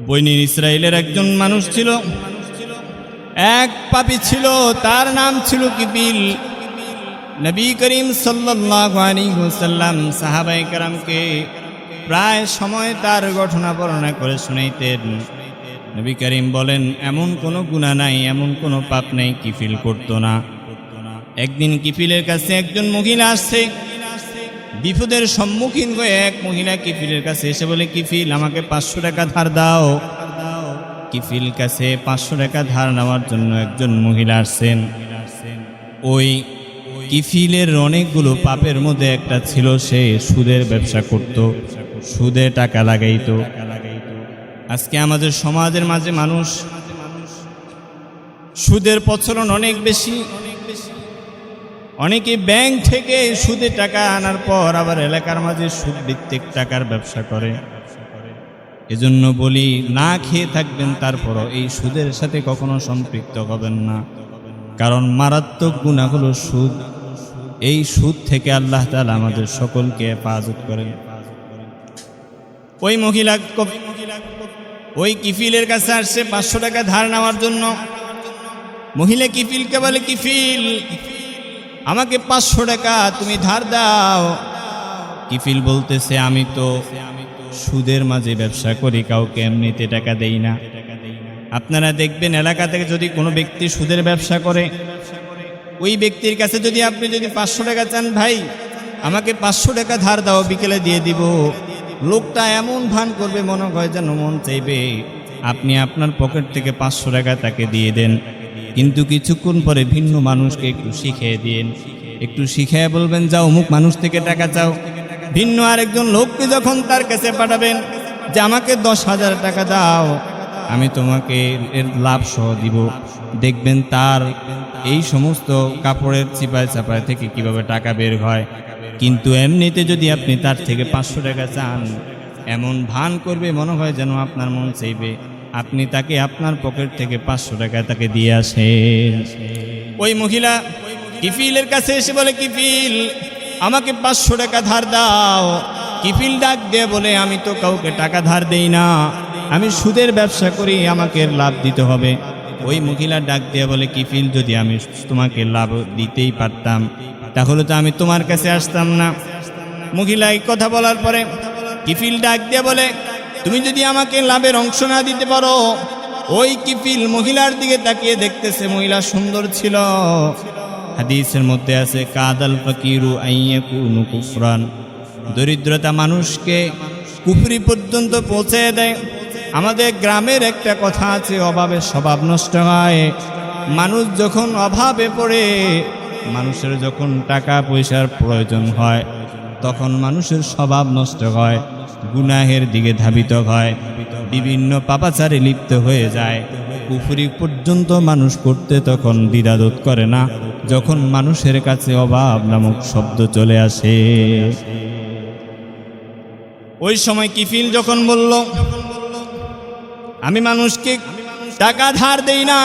বৈনী ইসরায়েলের একজন মানুষ ছিল। এক পাপী ছিল, তার নাম ছিল কিপিল নবী করিম সাল্লাম সাহাবাই কারামকে প্রায় সময় তার ঘটনা বর্ণনা করে শুনাইতেন। নবী করিম বলেন, এমন কোনো গুণা নাই, এমন কোনো পাপ নেই, কিফিল করতো না। একদিন কিফিলের কাছে একজন মহিলা আসছে বিপদের সম্মুখীন হয়ে এক মহিলা কিফিলের কাছে এসে বলে, কিফিল, আমাকে পাঁচশো টাকা ধার দাও। কিফিল কাছে পাঁচশো টাকা ধার নেওয়ার জন্য একজন মহিলা আসছেন। ওই কিফিলের অনেকগুলো পাপের মধ্যে একটা ছিল, সে সুদের ব্যবসা করত, সুদে টাকা লাগাইতো। আজকে আমাদের সমাজের মাঝে মানুষ সুদের প্রচলন অনেক বেশি। অনেকে ব্যাংক থেকে সুদে টাকা আনার পর আবার এলাকার মাঝে সুদ ভিত্তিক টাকার ব্যবসা করে। এজন্য বলি, না খেয়ে থাকবেন, তারপরও এই সুদের সাথে কখনো সম্পৃক্ত হবেন না। কারণ মারাত্মক গুণা হলো সুদ। এই সুদ থেকে আল্লাহ তালা আমাদের সকলকে হেফাজত করেন। ওই মহিলা, ওই কিফিলের কাছে আসছে পাঁচশো টাকা ধার নেওয়ার জন্য। মহিলা কিফিলকে বলে, কিফিল আমাকে পাঁচশো টাকা তুমি ধার দাও। কিফিল বলতেছে, আমি তো সুদের মাঝে ব্যবসা করি, কাউকে এমনিতে টাকা দেই না। আপনারা দেখবেন, এলাকা থেকে যদি কোনো ব্যক্তি সুদের ব্যবসা করে, ওই ব্যক্তির কাছে যদি আপনি যদি পাঁচশো টাকা চান, ভাই, আমাকে পাঁচশো টাকা ধার দাও, বিকেলে দিয়ে দিব। লোকটা এমন ভান করবে, মনে হয় যেন মন চাইবে, আপনি আপনার পকেট থেকে পাঁচশো টাকা তাকে দিয়ে দেন। কিন্তু কিছুক্ষণ পরে ভিন্ন মানুষকে একটু শিখিয়ে দিন একটু শিখিয়ে বলবেন, যাও, অমুক মানুষ থেকে টাকা চাও। ভিন্ন আরেকজন লোককে যখন তার কাছে পাঠাবেন যে, আমাকে দশ হাজার টাকা দাও, আমি তোমাকে এর লাভ সহ দিব। দেখবেন তার এই সমস্ত কাপড়ের চিপায় চাপায় থেকে কীভাবে টাকা বের হয়। কিন্তু এমনিতে যদি আপনি তার থেকে পাঁচশো টাকা চান, এমন ভান করবে, মনে হয় যেন আপনার মন চাইবে। আপনি তাকে আপনার পকেট থেকে পাঁচশো টাকা তাকে দিয়ে আসেন। ওই মহিলা কিফিলের কাছে এসে বলে, কিফিল, আমাকে পাঁচশো টাকা ধার দাও। কিফিল ডাক দিয়ে বলে, আমি তো কাউকে টাকা ধার দেই না। আমি সুদের ব্যবসা করি, আমাকে লাভ দিতে হবে। ওই মহিলা ডাক দিয়ে বলে, কিফিল, যদি আমি তোমাকে লাভ দিতেই পারতাম, তাহলে তো আমি তোমার কাছে আসতাম না। মহিলা এই কথা বলার পরে কিফিল ডাক দিয়ে বলে তুমি যদি আমাকে লাভের অংশ না দিতে পারো, ওই কিফিল মহিলার দিকে তাকিয়ে দেখতেছে মহিলা সুন্দর ছিল। হাদিসের মধ্যে আছে, কাদাল ফকিরু আইয়াকুনু কুফরান। দরিদ্রতা মানুষকে কুফরি পর্যন্ত পৌঁছে দেয়। আমাদের গ্রামের একটা কথা আছে অভাবে স্বভাব নষ্ট হয়। মানুষ যখন অভাবে পড়ে, মানুষের যখন টাকা পয়সার প্রয়োজন হয়, তখন মানুষের স্বভাব নষ্ট হয়। গুনাহের দিকে ধাবিত হয়। বিভিন্ন পাপাচারে লিপ্ত হয়ে যায়। কুফরি পর্যন্ত মানুষ করতে তখন দ্বিধাবোধ করে না। যখন মানুষের কাছে অভাব নামক শব্দ চলে আসে। ওই সময় কিফিল যখন বলল, আমি মানুষকে টাকা ধার দেই না।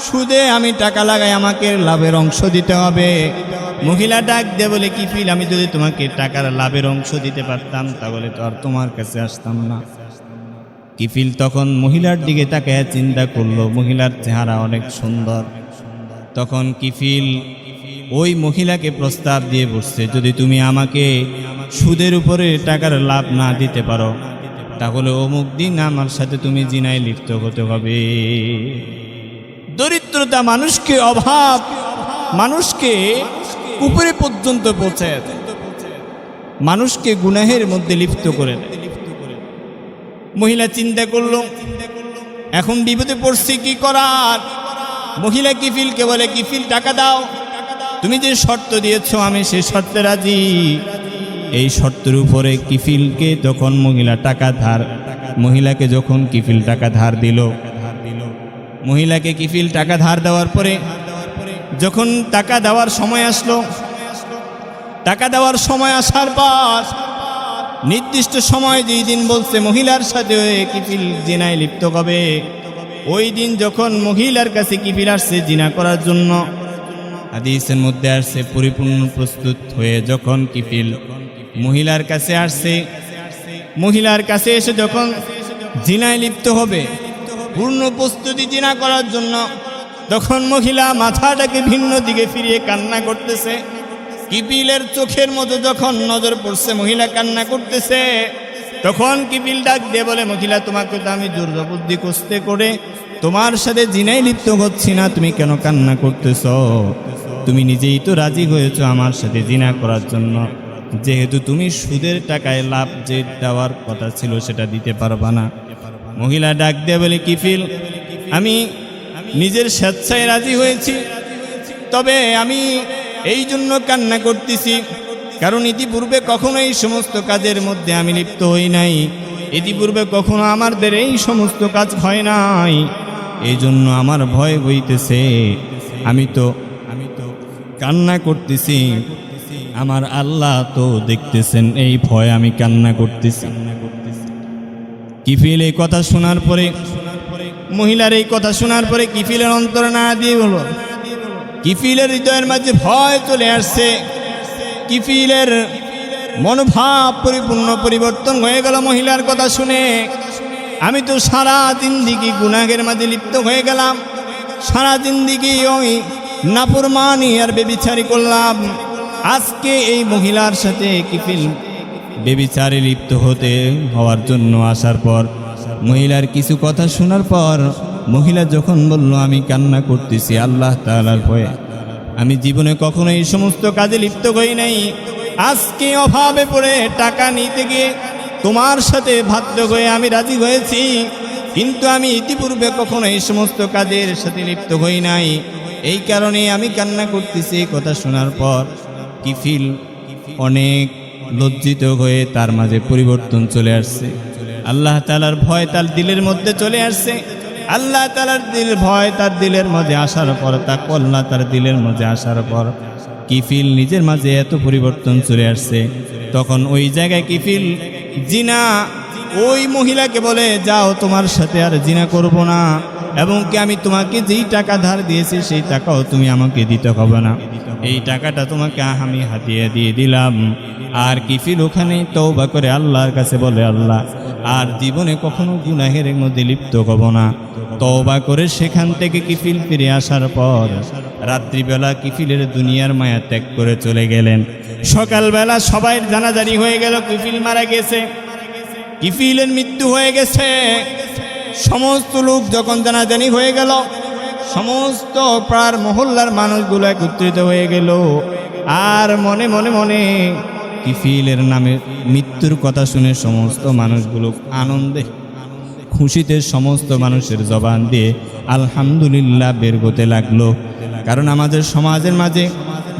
সুদে আমি টাকা লাগাই, আমাকে লাভের অংশ দিতে হবে। মহিলা ডাক দে বলে কিফিল আমি যদি তোমাকে টাকার লাভের অংশ দিতে পারতাম, তাহলে তো আর তোমার কাছে আসতাম না। কিফিল তখন মহিলার দিকে তাকে চিন্তা করল। মহিলার চেহারা অনেক সুন্দর। তখন কিফিল ওই মহিলাকে প্রস্তাব দিয়ে বসছে, যদি তুমি আমাকে সুদের উপরে টাকার লাভ না দিতে পারো, তাহলে অমুক দিন আমার সাথে তুমি জিনায় লিপ্ত হতে হবে। দরিদ্রতা মানুষকে অভাব, মানুষকে উপরে পর্যন্ত পৌঁছায় দেয়। মানুষকে গুনাহের মধ্যে লিপ্ত করে মহিলা চিন্তা করল, এখন বিপদে পড়ছি, কি করার? মহিলা কিফিলকে বলে, কিফিল, টাকা দাও। তুমি যে শর্ত দিয়েছ, আমি সেই শর্তে রাজি। এই শর্তের উপরে কিফিলকে তখন মহিলা টাকা ধার, মহিলাকে যখন কিফিল টাকা ধার দিল, মহিলাকে কিফিল টাকা ধার দেওয়ার পরে যখন টাকা দেওয়ার সময় আসলো, টাকা দেওয়ার সময় আসার পর নির্দিষ্ট সময় যেই দিন বলছে মহিলার সাথে কিফিল জিনায় লিপ্ত হবে, ওই দিন যখন মহিলার কাছে কিফিল আসছে জিনা করার জন্য, হাদিসের মধ্যে আসছে, পরিপূর্ণ প্রস্তুত হয়ে যখন কিফিল মহিলার কাছে আসছে, মহিলার কাছে এসে যখন জিনায় লিপ্ত হবে, পূর্ণ প্রস্তুতি জিনা করার জন্য তখন মহিলা মাথাটাকে ভিন্ন দিকে ফিরিয়ে কান্না করতেছে। কিপিলের চোখের মতো যখন নজর পড়ছে, মহিলা কান্না করতেছে। তখন কিপিল ডাক দিয়ে বলে, মহিলা, তোমাকে তো আমি জবরদস্তি কষতে করে তোমার সাথে জিনাই লিপ্ত হচ্ছি না। তুমি কেন কান্না করতেছ? তুমি নিজেই তো রাজি হয়েছো আমার সাথে জিনা করার জন্য। যেহেতু তুমি সুদের টাকায় লাভ যে দেওয়ার কথা ছিল সেটা দিতে পারবা না। মহিলা ডাক দিয়ে বলে কিফিল আমি নিজের স্বেচ্ছায় রাজি হয়েছি। তবে আমি এই জন্য কান্না করতেছি, কারণ ইতিপূর্বে কখনো এই সমস্ত কাজের মধ্যে আমি লিপ্ত হই নাই। ইতিপূর্বে কখনো আমাদের এই সমস্ত কাজ হয় নাই। এই জন্য আমার ভয় হইতেছে আমি তো আমি তো কান্না করতেছি। আমার আল্লাহ তো দেখতেছেন, এই ভয় আমি কান্না করতেছি। কিফিল এই কথা শোনার পরে মহিলার এই কথা শোনার পরে কিফিলের অন্তর না দিয়ে বলো কিফিলের হৃদয়ের মাঝে ভয় চলে আসছে। কিফিলের মনোভাব পরিপূর্ণ পরিবর্তন হয়ে গেল মহিলার কথা শুনে। আমি তো সারা জিন্দিগি গুনাহের মাঝে লিপ্ত হয়ে গেলাম। সারা জিন্দিগি ওই নাপুরমানি আর বেবিচারি করলাম। আজকে এই মহিলার সাথে কিফিল বেবিচারে লিপ্ত হতে হওয়ার জন্য আসার পর মহিলার কিছু কথা শোনার পর মহিলা যখন বলল, আমি কান্না করতেছি আল্লাহ তাআলার ভয়ে। আমি জীবনে কখনো এই সমস্ত কাজে লিপ্ত হই নাই। আজকে অভাবে পড়ে টাকা নিতে গিয়ে তোমার সাথে বাধ্য হয়ে আমি রাজি হয়েছি। কিন্তু আমি ইতিপূর্বে কখনো এই সমস্ত কাজের সাথে লিপ্ত হই নাই। এই কারণে আমি কান্না করতেছি কথা শোনার পর কিফিল অনেক লজ্জিত হয়ে তার মাঝে পরিবর্তন চলে আসছে। আল্লাহ তালার ভয় তার দিলের মধ্যে চলে আসছে। আল্লাহ তালার দিল ভয় তার দিলের মধ্যে আসার পর, তা কল্লা তার দিলের মধ্যে আসার পর কিফিল নিজের মাঝে এত পরিবর্তন চলে আসছে। তখন ওই জায়গায় কিফিল, জিনা, ওই মহিলাকে বলে, যাও তোমার সাথে আর জিনা করব না। এবং কি আমি তোমাকে যেই টাকা ধার দিয়েছি, সেই টাকাও তুমি আমাকে দিতে হবে না। এই টাকাটা তোমাকে আমি হাতিয়ে দিয়ে দিলাম। আর কিফিল ওখানে? তৌবা করে আল্লাহর কাছে বলে, আল্লাহ, আর জীবনে কখনো গুনাহের মধ্যে লিপ্ত হব না। তওবা করে সেখান থেকে কিফিল ফিরে আসার পর রাত্রিবেলা কিফিলের দুনিয়ার মায়া ত্যাগ করে চলে গেলেন। সকালবেলা সবাই জানাজানি হয়ে গেল, কিফিল মারা গেছে। কিফিলের মৃত্যু হয়ে গেছে। সমস্ত লোক যখন জানাজানি হয়ে গেল সমস্ত প্রার মহল্লার মানুষগুলো একত্রিত হয়ে গেল। আর মনে মনে মনে কিফিলের নামে মৃত্যুর কথা শুনে সমস্ত মানুষগুলো আনন্দে, খুশিতে সমস্ত মানুষের জবান দিয়ে আলহামদুলিল্লাহ বের হতে লাগল। কারণ আমাদের সমাজের মাঝে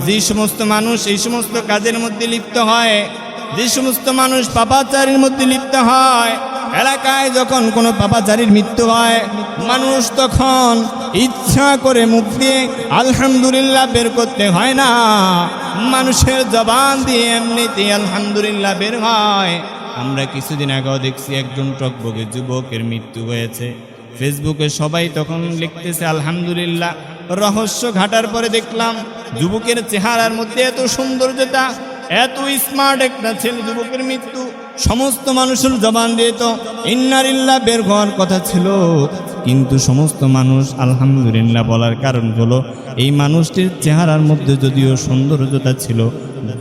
যে সমস্ত মানুষ এই সমস্ত কাজের মধ্যে লিপ্ত হয়, যে সমস্ত মানুষ পাপাচারীর মধ্যে লিপ্ত হয় এলাকায় যখন কোনো পাপাচারীর মৃত্যু হয়, মানুষ তখন ইচ্ছা করে মুখ দিয়ে আলহামদুলিল্লাহ বের করতে হয় না। মানুষের জবান দিয়ে এমনিতে আলহামদুলিল্লাহ বের হয়। আমরা কিছুদিন আগেও দেখছি একজন টকবকে যুবকের মৃত্যু হয়েছে। ফেসবুকে সবাই তখন লিখতেছে, আলহামদুলিল্লাহ। রহস্য ঘাটার পরে দেখলাম, যুবকের চেহারার মধ্যে এত সৌন্দর্যতা, এত স্মার্ট একটা ছেলে যুবকের মৃত্যু। সমস্ত মানুষের জবান দিয়ে তো ইন্নারিল্লা বের হওয়ার কথা ছিল। কিন্তু সমস্ত মানুষ আলহামদুলিল্লাহ বলার কারণ হলো, এই মানুষটির চেহারার মধ্যে যদিও সৌন্দর্যতা ছিল,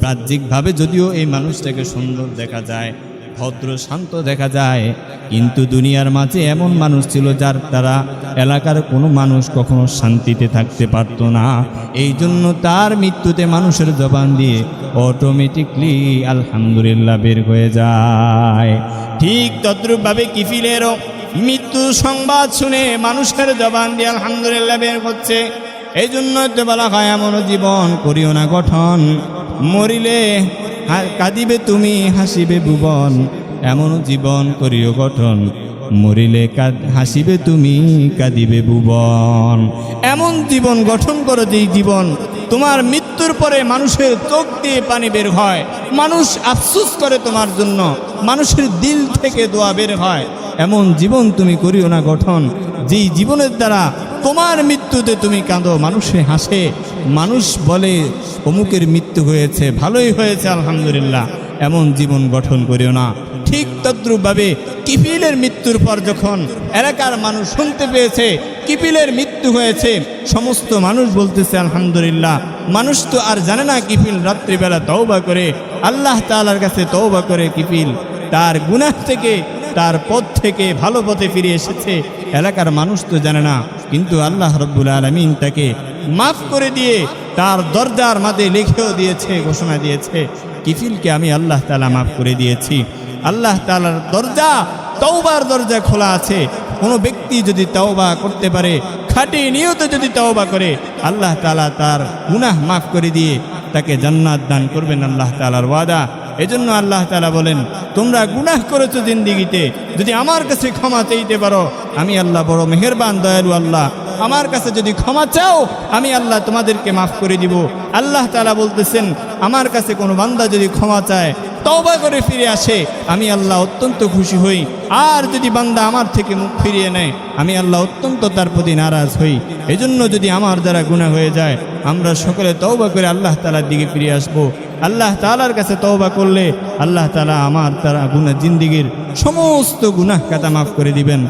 বাহ্যিকভাবে যদিও এই মানুষটাকে সুন্দর দেখা যায়, ভদ্র, শান্ত দেখা যায় কিন্তু দুনিয়ার মাঝে এমন মানুষ ছিল যার দ্বারা এলাকার কোনো মানুষ কখনো শান্তিতে থাকতে পারতো না। এই জন্য তার মৃত্যুতে মানুষের জবান দিয়ে অটোমেটিকলি আলহামদুলিল্লাহ বের হয়ে যায়। ঠিক তদ্রূপভাবে কিফিলেরও মৃত্যু সংবাদ শুনে মানুষের জবান দিয়ে আলহামদুলিল্লাহ বের হচ্ছে। এই জন্য তো বলা হয়, এমন জীবন করিও না গঠন। মরিলে কাঁদিবে তুমি, হাসিবে ভুবন। এমন জীবন করিও গঠন। মরিলে হাসিবে তুমি, কাঁদিবে ভুবন। এমন জীবন গঠন করো যেই জীবন, তোমার মৃত্যুর পরে মানুষের চোখ দিয়ে পানি বের হয়। মানুষ আফসুস করে তোমার জন্য, মানুষের দিল থেকে দোয়া বের হয়। এমন জীবন তুমি করিও না গঠন, যেই জীবনের দ্বারা তোমার মৃত্যুতে তুমি কাঁদো, মানুষে হাসে। মানুষ বলে, অমুকের মৃত্যু হয়েছে, ভালোই হয়েছে, আলহামদুলিল্লাহ। এমন জীবন গঠন করিও না। ঠিক তদ্রূপভাবে মৃত্যু মৃত্যুর পর যখন এলাকার মানুষ শুনতে পেয়েছে, কিপিলের মৃত্যু হয়েছে, সমস্ত মানুষ বলতেছে, আলহামদুলিল্লাহ। মানুষ তো আর জানে না কিপিল রাত্রিবেলা তওবা করে, আল্লাহ তালার কাছে তওবা করে কিপিল তার গুনাহ থেকে, তার পথ থেকে ভালো পথে ফিরে এসেছে। এলাকার মানুষ তো জানে না, কিন্তু আল্লাহ রব্বুল আলমিন তাকে মাফ করে দিয়ে তার দরজার মাঝে লিখেও দিয়েছে, ঘোষণা দিয়েছে কিফিলকে আমি আল্লাহ তালা মাফ করে দিয়েছি। আল্লাহ তালার দরজা, তওবার দরজা খোলা আছে। কোনো ব্যক্তি যদি তওবা করতে পারে, খাটি নিয়ত যদি তওবা করে, আল্লাহ তালা তার গুনাহ মাফ করে দিয়ে তাকে জান্নাত দান করবেন আল্লাহ তালার ওয়াদা। এজন্য আল্লাহ তালা বলেন, তোমরা গুনাহ করেছ জিন্দিগিতে, যদি আমার কাছে ক্ষমা চাইতে পারো, আমি আল্লাহ বড় মেহেরবান, দয়ালু আল্লাহ। আমার কাছে যদি ক্ষমা চাও, আমি আল্লাহ তোমাদেরকে মাফ করে দিব। আল্লাহ তালা বলতেছেন, আমার কাছে কোনো বান্দা যদি ক্ষমা চায়, তওবা করে ফিরে আসে, আমি আল্লাহ অত্যন্ত খুশি হই। আর যদি বান্দা আমার থেকে মুখ ফিরিয়ে নেয়, আমি আল্লাহ অত্যন্ত তার প্রতি নারাজ হই। এজন্য যদি আমার দ্বারা গুণা হয়ে যায়, আমরা সকলে তওবা করে আল্লাহ তালার দিকে ফিরে আসব। আল্লাহ তালার কাছে তওবা করলে, আল্লাহ তালা আমার তারা গুণা জিন্দিগির সমস্ত গুনাহ কাতা মাফ করে দিবেন।